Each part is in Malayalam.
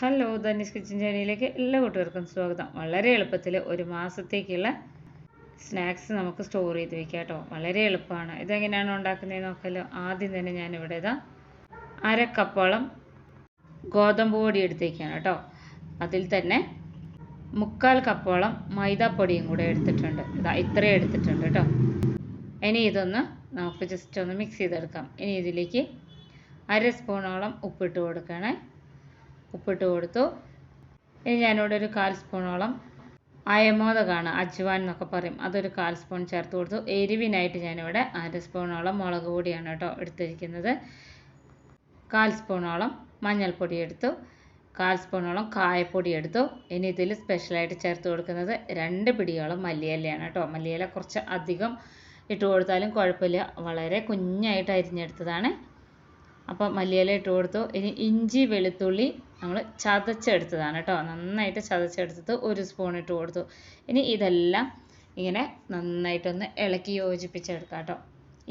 ഹലോ ധനീസ് കിച്ചൻ ചാനലിലേക്ക് എല്ലാ കൂട്ടുകാർക്കും സ്വാഗതം. വളരെ എളുപ്പത്തിൽ ഒരു മാസത്തേക്കുള്ള സ്നാക്സ് നമുക്ക് സ്റ്റോർ ചെയ്ത് വെക്കാം കേട്ടോ. വളരെ എളുപ്പമാണ്. ഇതെങ്ങനെയാണ് ഉണ്ടാക്കുന്നതെന്ന് നോക്കാലോ ആദ്യം തന്നെ ഞാനിവിടെ ഇതാ അര കപ്പോളം ഗോതമ്പ് പൊടി എടുത്തേക്കാണ് കേട്ടോ. അതിൽ തന്നെ മുക്കാൽ കപ്പോളം മൈദാപ്പൊടിയും കൂടെ എടുത്തിട്ടുണ്ട്. ഇതാ ഇത്രയും എടുത്തിട്ടുണ്ട് കേട്ടോ. ഇനി ഇതൊന്ന് നമുക്ക് ജസ്റ്റ് ഒന്ന് മിക്സ് ചെയ്തെടുക്കാം. ഇനി ഇതിലേക്ക് അര സ്പൂണോളം ഉപ്പിട്ട് കൊടുക്കണേ. ഉപ്പിട്ട് കൊടുത്തു. ഇനി ഞാനിവിടെ ഒരു കാൽ സ്പൂണോളം അയമോദകമാണ് അജ്വാൻ എന്നൊക്കെ പറയും. അതൊരു കാൽ സ്പൂൺ ചേർത്ത് കൊടുത്തു. എരിവിനായിട്ട് ഞാനിവിടെ അര സ്പൂണോളം മുളക് പൊടിയാണ് കേട്ടോ എടുത്തിരിക്കുന്നത്. കാൽ സ്പൂണോളം മഞ്ഞൾപ്പൊടി എടുത്തു. കാൽ സ്പൂണോളം കായപ്പൊടി എടുത്തു. ഇനി ഇതിൽ സ്പെഷ്യലായിട്ട് ചേർത്ത് കൊടുക്കുന്നത് രണ്ട് പിടിയോളം മല്ലിയിലയാണ് കേട്ടോ. മല്ലിയില കുറച്ച് അധികം ഇട്ട് കൊടുത്താലും കുഴപ്പമില്ല. വളരെ കുഞ്ഞായിട്ട് അരിഞ്ഞെടുത്തതാണ്. അപ്പോൾ മല്ലിയില ഇട്ട് കൊടുത്തു. ഇനി ഇഞ്ചി വെളുത്തുള്ളി നമ്മൾ ചതച്ചെടുത്തതാണ് കേട്ടോ നന്നായിട്ട് ചതച്ചെടുത്തത് ഒരു സ്പൂൺ ഇട്ട് കൊടുത്തു. ഇനി ഇതെല്ലാം ഇങ്ങനെ നന്നായിട്ടൊന്ന് ഇളക്കി യോജിപ്പിച്ചെടുക്കാം കേട്ടോ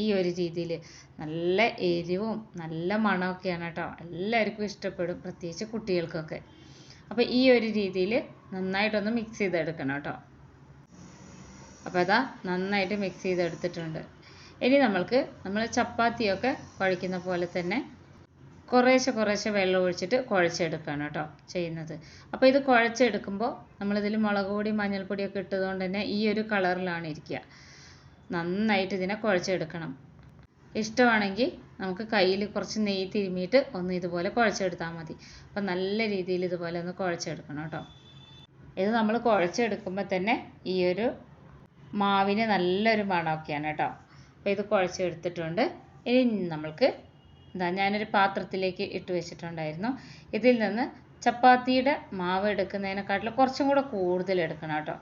ഈ ഒരു രീതിയിൽ നല്ല എരിവും നല്ല മണമൊക്കെയാണ് കേട്ടോ എല്ലാവർക്കും ഇഷ്ടപ്പെടും പ്രത്യേകിച്ച് കുട്ടികൾക്കൊക്കെ. അപ്പോൾ ഈ ഒരു രീതിയിൽ നന്നായിട്ടൊന്ന് മിക്സ് ചെയ്തെടുക്കണം കേട്ടോ അപ്പോൾ അതാ നന്നായിട്ട് മിക്സ് ചെയ്തെടുത്തിട്ടുണ്ട്. ഇനി നമ്മൾക്ക് നമ്മൾ ചപ്പാത്തിയൊക്കെ കുഴയ്ക്കുന്ന പോലെ തന്നെ കുറേശ്ശെ കുറേശ്ശെ വെള്ളം ഒഴിച്ചിട്ട് കുഴച്ചെടുക്കുകയാണ് കേട്ടോ ചെയ്യുന്നത്. അപ്പോൾ ഇത് കുഴച്ചെടുക്കുമ്പോൾ നമ്മളിതിൽ മുളക് പൊടി മഞ്ഞൾപ്പൊടിയൊക്കെ ഇട്ടതുകൊണ്ട് തന്നെ ഈ ഒരു കളറിലാണ് ഇരിക്കുക. നന്നായിട്ട് ഇതിനെ കുഴച്ചെടുക്കണം. ഇഷ്ടമാണെങ്കിൽ നമുക്ക് കയ്യിൽ കുറച്ച് നെയ്യ് തിരുമ്മിയിട്ട് ഒന്ന് ഇതുപോലെ കുഴച്ചെടുത്താൽ മതി. അപ്പം നല്ല രീതിയിൽ ഇതുപോലെ ഒന്ന് കുഴച്ചെടുക്കണം കേട്ടോ. ഇത് നമ്മൾ കുഴച്ചെടുക്കുമ്പോൾ തന്നെ ഈ ഒരു മാവിന് നല്ലൊരു മണമൊക്കെയാണ് കേട്ടോ. അപ്പോൾ ഇത് കുഴച്ചെടുത്തിട്ടുണ്ട്. ഇനി നമ്മൾക്ക് എന്താ ഞാനൊരു പാത്രത്തിലേക്ക് ഇട്ട് വെച്ചിട്ടുണ്ടായിരുന്നു. ഇതിൽ നിന്ന് ചപ്പാത്തിയുടെ മാവ് എടുക്കുന്നതിനെക്കാട്ടിലും കുറച്ചും കൂടെ കൂടുതൽ എടുക്കണം കേട്ടോ.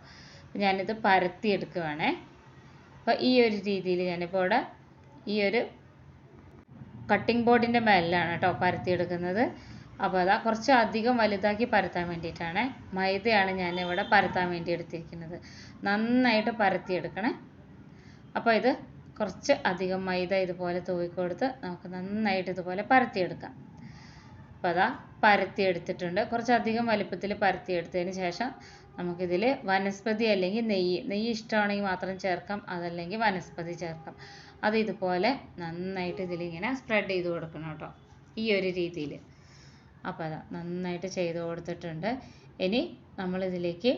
ഞാനിത് പരത്തി എടുക്കുവാണേ. അപ്പോൾ ഈ ഒരു രീതിയിൽ ഞാനിപ്പോൾ ഇവിടെ ഈ ഒരു കട്ടിംഗ് ബോർഡിന്റെ മേലിലാണ് കേട്ടോ പരത്തിയെടുക്കുന്നത് അപ്പോൾ അതാ കുറച്ച് അധികം വലുതാക്കി പരത്താൻ വേണ്ടിയിട്ടാണ്. മൈദയാണ് ഞാനിവിടെ പരത്താൻ വേണ്ടി എടുത്തിരിക്കുന്നത്. നന്നായിട്ട് പരത്തിയെടുക്കണേ അപ്പോൾ ഇത് കുറച്ച് അധികം മൈദ ഇതുപോലെ തൂക്കിക്കൊടുത്ത് നമുക്ക് നന്നായിട്ട് ഇതുപോലെ പരത്തിയെടുക്കാം. അപ്പോൾ അതാ പരത്തിയെടുത്തിട്ടുണ്ട്. കുറച്ചധികം വലിപ്പത്തിൽ പരത്തിയെടുത്തതിന് ശേഷം നമുക്കിതിൽ വനസ്പതി അല്ലെങ്കിൽ നെയ്യ് നെയ്യ് ഇഷ്ടമാണെങ്കിൽ മാത്രം ചേർക്കാം അതല്ലെങ്കിൽ വനസ്പതി ചേർക്കാം. അത് ഇതുപോലെ നന്നായിട്ട് ഇതിലിങ്ങനെ സ്പ്രെഡ് ചെയ്ത് കൊടുക്കണം കേട്ടോ ഈ ഒരു രീതിയിൽ അപ്പോൾ അതാ നന്നായിട്ട് ചെയ്ത് കൊടുത്തിട്ടുണ്ട്. ഇനി നമ്മളിതിലേക്ക്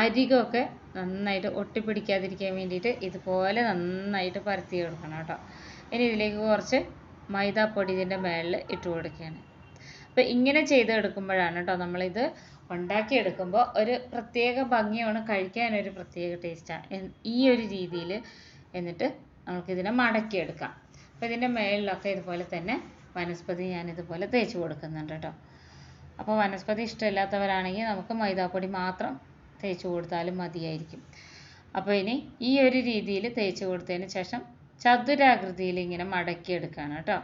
അരികൊക്കെ നന്നായിട്ട് ഒട്ടിപ്പിടിക്കാതിരിക്കാൻ വേണ്ടിയിട്ട് ഇതുപോലെ നന്നായിട്ട് പരത്തി കൊടുക്കണം കേട്ടോ. ഇനി ഇതിലേക്ക് കുറച്ച് മൈദാപ്പൊടി ഇതിന്റെ മേളിൽ ഇട്ട് കൊടുക്കുകയാണ്. അപ്പോൾ ഇങ്ങനെ ചെയ്തെടുക്കുമ്പോഴാണ് കേട്ടോ നമ്മളിത് ഉണ്ടാക്കിയെടുക്കുമ്പോൾ ഒരു പ്രത്യേക ഭംഗിയാണ് കഴിക്കാനൊരു പ്രത്യേക ടേസ്റ്റാണ് ഈ ഒരു രീതിയിൽ എന്നിട്ട് നമുക്കിതിനെ മടക്കിയെടുക്കാം. അപ്പോൾ ഇതിന്റെ മേളിലൊക്കെ ഇതുപോലെ തന്നെ വനസ്പതി ഞാൻ ഇതുപോലെ തേച്ച് കൊടുക്കുന്നുണ്ട് കേട്ടോ. അപ്പോൾ വനസ്പതി ഇഷ്ടമില്ലാത്തവരാണെങ്കിൽ നമുക്ക് മൈദാപ്പൊടി മാത്രം തേച്ച് കൊടുത്താലും മതിയായിരിക്കും. അപ്പോൾ ഇനി ഈ ഒരു രീതിയിൽ തേച്ച് കൊടുത്തതിന് ശേഷം ചതുരാകൃതിയിൽ ഇങ്ങനെ മടക്കി മടക്കിയെടുക്കുകയാണ് കേട്ടോ.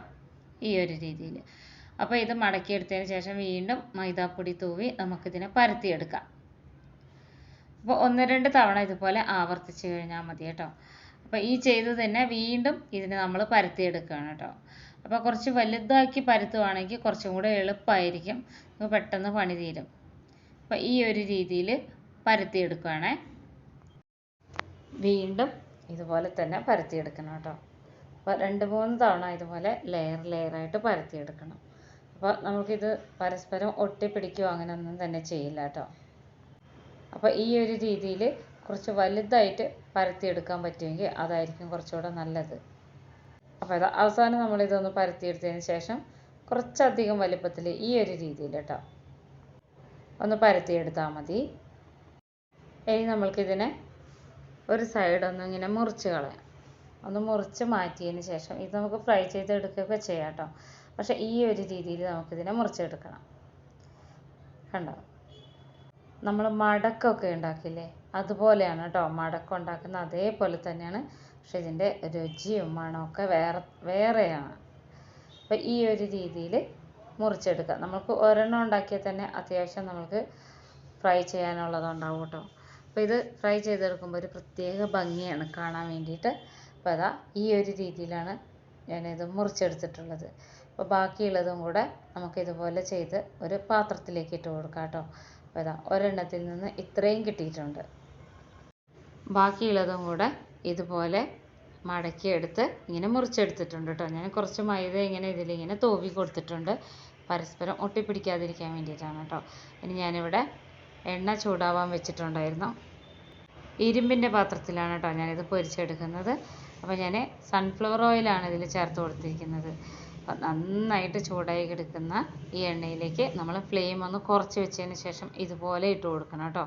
ഈ ഒരു രീതിയിൽ. അപ്പോൾ ഇത് മടക്കിയെടുത്തതിന് ശേഷം വീണ്ടും മൈദാപ്പൊടി തൂവി നമുക്കിതിനെ പരത്തിയെടുക്കാം. അപ്പോൾ ഒന്ന് രണ്ട് തവണ ഇതുപോലെ ആവർത്തിച്ച് കഴിഞ്ഞാൽ മതി കേട്ടോ. അപ്പോൾ ഈ ചെയ്ത് തന്നെ വീണ്ടും ഇതിനെ നമ്മൾ പരത്തിയെടുക്കുകയാണ് കേട്ടോ. അപ്പോൾ കുറച്ച് വലുതാക്കി പരത്തുവാണെങ്കിൽ കുറച്ചും കൂടെ എളുപ്പമായിരിക്കും പെട്ടെന്ന് പണി തീരും. അപ്പോൾ ഈ ഒരു രീതിയിൽ പരത്തിയെടുക്കുകയാണേ വീണ്ടും ഇതുപോലെ തന്നെ പരത്തിയെടുക്കണം കേട്ടോ. അപ്പോൾ രണ്ട് മൂന്ന് തവണ ഇതുപോലെ ലെയർ ലെയറായിട്ട് പരത്തിയെടുക്കണം. അപ്പോൾ നമുക്കിത് പരസ്പരം ഒട്ടിപ്പിടിക്കുകയോ അങ്ങനെയൊന്നും തന്നെ ചെയ്യില്ല കേട്ടോ. അപ്പോൾ ഈ ഒരു രീതിയിൽ കുറച്ച് വലുതായിട്ട് പരത്തിയെടുക്കാൻ പറ്റുമെങ്കിൽ അതായിരിക്കും കുറച്ചുകൂടെ നല്ലത്. അപ്പോൾ ഇത് അവസാനം നമ്മളിതൊന്ന് പരത്തിയെടുത്തതിന് ശേഷം കുറച്ചധികം വലിപ്പത്തിൽ ഈ ഒരു രീതിയിൽ കേട്ടോ. ഒന്ന് പരത്തിയെടുത്താൽ മതി. ഇനി നമ്മൾക്കിതിനെ ഒരു സൈഡ് ഒന്ന് ഇങ്ങനെ മുറിച്ച് കളയാം. ഒന്ന് മുറിച്ച് മാറ്റിയതിന് ശേഷം ഇത് നമുക്ക് ഫ്രൈ ചെയ്തെടുക്കുകയൊക്കെ ചെയ്യാം കേട്ടോ. പക്ഷെ ഈ ഒരു രീതിയിൽ നമുക്കിതിനെ മുറിച്ചെടുക്കണം. കണ്ടോ? നമ്മൾ മടക്കൊക്കെ ഉണ്ടാക്കില്ലേ? അതുപോലെയാണ് കേട്ടോ മടക്കം ഉണ്ടാക്കുന്ന അതേപോലെ തന്നെയാണ്. പക്ഷെ ഇതിന്റെ രുചിയും മണമൊക്കെ വേറെ വേറെയാണ്. അപ്പം ഈ ഒരു രീതിയിൽ മുറിച്ചെടുക്കുക. നമുക്ക് ഒരെണ്ണം ഉണ്ടാക്കിയാൽ തന്നെ അത്യാവശ്യം നമുക്ക് ഫ്രൈ ചെയ്യാനുള്ളതുണ്ടാവും കേട്ടോ. അപ്പോൾ ഇത് ഫ്രൈ ചെയ്തെടുക്കുമ്പോൾ ഒരു പ്രത്യേക ഭംഗിയാണ് കാണാൻ വേണ്ടിയിട്ട്. അപ്പോൾ അതാ ഈ ഒരു രീതിയിലാണ് ഞാനിത് മുറിച്ചെടുത്തിട്ടുള്ളത്. അപ്പോൾ ബാക്കിയുള്ളതും കൂടെ നമുക്ക് ഇതുപോലെ ചെയ്ത് ഒരു പാത്രത്തിലേക്ക് ഇട്ട് കൊടുക്കാം കേട്ടോ. അപ്പോൾ ഇതാ ഒരെണ്ണത്തിൽ നിന്ന് ഇത്രയും കിട്ടിയിട്ടുണ്ട്. ബാക്കിയുള്ളതും കൂടെ ഇതുപോലെ മടക്കിയെടുത്ത് ഇങ്ങനെ മുറിച്ചെടുത്തിട്ടുണ്ട് കേട്ടോ. ഞാൻ കുറച്ച് മൈദ ഇങ്ങനെ ഇതിലിങ്ങനെ തൂവി കൊടുത്തിട്ടുണ്ട്. പരസ്പരം ഒട്ടിപ്പിടിക്കാതിരിക്കാൻ വേണ്ടിയിട്ടാണ് കേട്ടോ. ഇനി ഞാനിവിടെ എണ്ണ ചൂടാവാൻ വെച്ചിട്ടുണ്ടായിരുന്നു. ഇരുമ്പിന്റെ പാത്രത്തിലാണ് കേട്ടോ ഞാനിത് പൊരിച്ചെടുക്കുന്നത്. അപ്പോൾ ഞാൻ സൺഫ്ലവർ ഓയിലാണ് ഇതിൽ ചേർത്ത് കൊടുത്തിരിക്കുന്നത്. നന്നായിട്ട് ചൂടായി കിടക്കുന്ന ഈ എണ്ണയിലേക്ക് നമ്മൾ ഫ്ലെയിം ഒന്ന് കുറച്ച് വെച്ചതിന് ശേഷം ഇതുപോലെ ഇട്ട് കൊടുക്കണം കേട്ടോ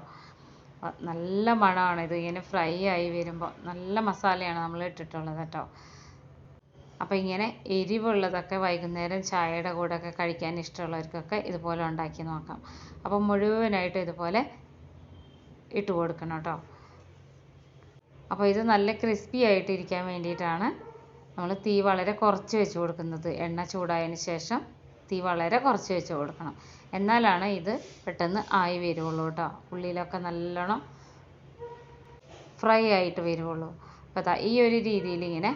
നല്ല മണമാണ് ഇത്. ഇങ്ങനെ ഫ്രൈ ആയി വരുമ്പോൾ നല്ല മസാലയാണ് നമ്മൾ ഇട്ടിട്ടുള്ളത് കേട്ടോ അപ്പോൾ ഇങ്ങനെ എരിവുള്ളതൊക്കെ വൈകുന്നേരം ചായയുടെ കൂടെയൊക്കെ കഴിക്കാൻ ഇഷ്ടമുള്ളവർക്കൊക്കെ ഇതുപോലെ ഉണ്ടാക്കി നോക്കാം. അപ്പോൾ മുഴുവനായിട്ട് ഇതുപോലെ ഇട്ട് കൊടുക്കണം കേട്ടോ. അപ്പോൾ ഇത് നല്ല ക്രിസ്പി ആയിട്ട് ഇരിക്കാൻ വേണ്ടിയിട്ടാണ് നമ്മൾ തീ വളരെ കുറച്ച് വെച്ച് കൊടുക്കുന്നത്. എണ്ണ ചൂടായതിന് ശേഷം തീ വളരെ കുറച്ച് വെച്ച് കൊടുക്കണം. എന്നാലാണ് ഇത് പെട്ടെന്ന് ആയി വരുള്ളൂ കേട്ടോ. ഉള്ളിലൊക്കെ നല്ലോണം ഫ്രൈ ആയിട്ട് വരുള്ളൂ. അപ്പോൾ ഈ ഒരു രീതിയിൽ ഇങ്ങനെ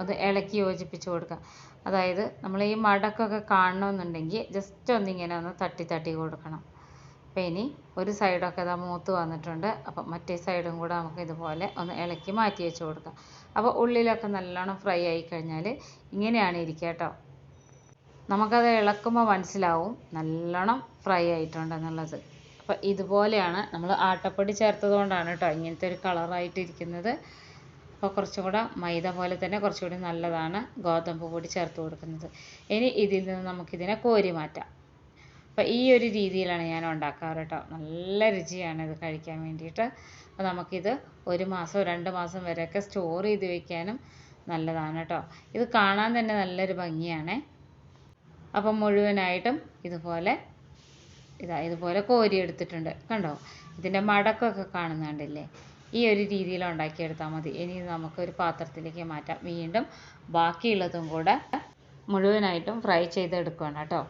ഒന്ന് ഇളക്കി യോജിപ്പിച്ച് കൊടുക്കുക അതായത് നമ്മൾ ഈ മടക്കൊക്കെ കാണണമെന്നുണ്ടെങ്കിൽ ജസ്റ്റ് ഒന്നിങ്ങനെ ഒന്ന് തട്ടി തട്ടി കൊടുക്കണം. അപ്പോൾ ഇനി ഒരു സൈഡൊക്കെ ഇതാ മൂത്ത് വന്നിട്ടുണ്ട്. അപ്പം മറ്റേ സൈഡും കൂടെ നമുക്ക് ഇതുപോലെ ഒന്ന് ഇളക്കി മാറ്റി വെച്ച് കൊടുക്കാം. അപ്പോൾ ഉള്ളിലൊക്കെ നല്ലോണം ഫ്രൈ ആയി കഴിഞ്ഞാൽ ഇങ്ങനെയാണ് ഇരിക്കുക കേട്ടോ. നമുക്കത് ഇളക്കുമ്പോൾ മനസ്സിലാവും നല്ലോണം ഫ്രൈ ആയിട്ടുണ്ടെന്നുള്ളത്. അപ്പോൾ ഇതുപോലെയാണ് നമ്മൾ ആട്ടപ്പൊടി ചേർത്തത് കൊണ്ടാണ് കേട്ടോ ഇങ്ങനത്തെ ഒരു കളറായിട്ട് ഇരിക്കുന്നത്. അപ്പോൾ കുറച്ചും കൂടെ മൈദ പോലെ തന്നെ കുറച്ചുകൂടി നല്ലതാണ് ഗോതമ്പ് പൊടി ചേർത്ത് കൊടുക്കുന്നത്. ഇനി ഇതിൽ നിന്ന് നമുക്കിതിനെ കോരി മാറ്റാം. അപ്പോൾ ഈ ഒരു രീതിയിലാണ് ഞാൻ ഉണ്ടാക്കാറ് കേട്ടോ നല്ല രുചിയാണ് ഇത് കഴിക്കാൻ വേണ്ടിയിട്ട്. അപ്പോൾ നമുക്കിത് ഒരു മാസം രണ്ട് മാസം വരെയൊക്കെ സ്റ്റോർ ചെയ്ത് വെക്കാനും നല്ലതാണ് കേട്ടോ ഇത് കാണാൻ തന്നെ നല്ലൊരു ഭംഗിയാണ്. അപ്പം മുഴുവനായിട്ടും ഇതുപോലെ ഇതാ ഇതുപോലെ കോരി എടുത്തിട്ടുണ്ട് കണ്ടോ? ഇതിന്റെ മടക്കൊക്കെ കാണുന്നുണ്ടല്ലേ? ഈ ഒരു രീതിയിൽ ഉണ്ടാക്കിയെടുത്താൽ മതി. ഇനി നമുക്കൊരു പാത്രത്തിലേക്ക് മാറ്റാം. വീണ്ടും ബാക്കിയുള്ളതും കൂടെ മുഴുവനായിട്ടും ഫ്രൈ ചെയ്തെടുക്കുകയാണ് കേട്ടോ.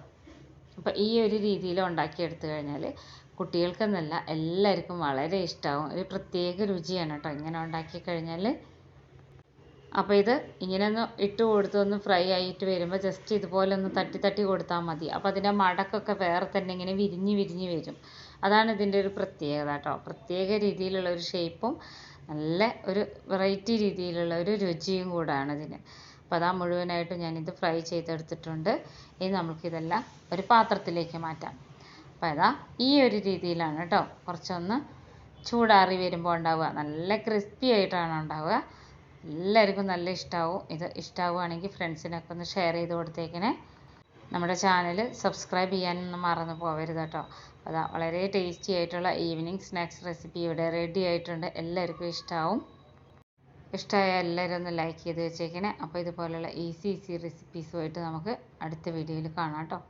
അപ്പോൾ ഈ ഒരു രീതിയിൽ ഉണ്ടാക്കിയെടുത്തു കഴിഞ്ഞാൽ കുട്ടികൾക്കെന്നല്ല എല്ലാവർക്കും വളരെ ഇഷ്ടമാവും. ഒരു പ്രത്യേക രുചിയാണ് കേട്ടോ ഇങ്ങനെ ഉണ്ടാക്കി കഴിഞ്ഞാൽ. അപ്പോൾ ഇത് ഇങ്ങനെ ഒന്ന് ഇട്ട് കൊടുത്ത് ഒന്ന് ഫ്രൈ ആയിട്ട് വരുമ്പോൾ ജസ്റ്റ് ഇതുപോലെ ഒന്ന് തട്ടി തട്ടി കൊടുത്താൽ മതി. അപ്പോൾ അതിന്റെ മടക്കൊക്കെ വേറെ തന്നെ ഇങ്ങനെ വിരിഞ്ഞ് വിരിഞ്ഞ് വരും. അതാണ് ഇതിന്റെ ഒരു പ്രത്യേകത കേട്ടോ പ്രത്യേക രീതിയിലുള്ള ഒരു ഷേപ്പും നല്ല ഒരു വെറൈറ്റി രീതിയിലുള്ള ഒരു രുചിയും കൂടാണ് ഇതിന്. അപ്പോൾ അതാ മുഴുവനായിട്ടും ഞാനിത് ഫ്രൈ ചെയ്തെടുത്തിട്ടുണ്ട്. ഇനി നമുക്കിതെല്ലാം ഒരു പാത്രത്തിലേക്ക് മാറ്റാം. അപ്പോൾ അതാ ഈ ഒരു രീതിയിലാണ് കേട്ടോ കുറച്ചൊന്ന് ചൂടാറി വരുമ്പോൾ ഉണ്ടാവുക. നല്ല ക്രിസ്പി ആയിട്ടാണ് ഉണ്ടാവുക. എല്ലാവർക്കും നല്ല ഇഷ്ടമാവും ഇത് ഇഷ്ടമാവുകയാണെങ്കിൽ ഫ്രണ്ട്സിനൊക്കെ ഒന്ന് ഷെയർ ചെയ്ത് കൊടുത്തേക്കണേ. നമ്മുടെ ചാനൽ സബ്സ്ക്രൈബ് ചെയ്യാനൊന്നും മറന്നു പോകരുത് കേട്ടോ. അതാ വളരെ ടേസ്റ്റി ആയിട്ടുള്ള ഈവനിങ് സ്നാക്സ് റെസിപ്പി ഇവിടെ റെഡി ആയിട്ടുണ്ട്. എല്ലാവർക്കും ഇഷ്ടമാവും ഇഷ്ടമായ എല്ലാവരും ഒന്ന് ലൈക്ക് ചെയ്ത് വെച്ചേക്കണേ. അപ്പോൾ ഇതുപോലുള്ള ഈസി ഈസി റെസിപ്പീസുമായിട്ട് നമുക്ക് അടുത്ത വീഡിയോയിൽ കാണാം കേട്ടോ.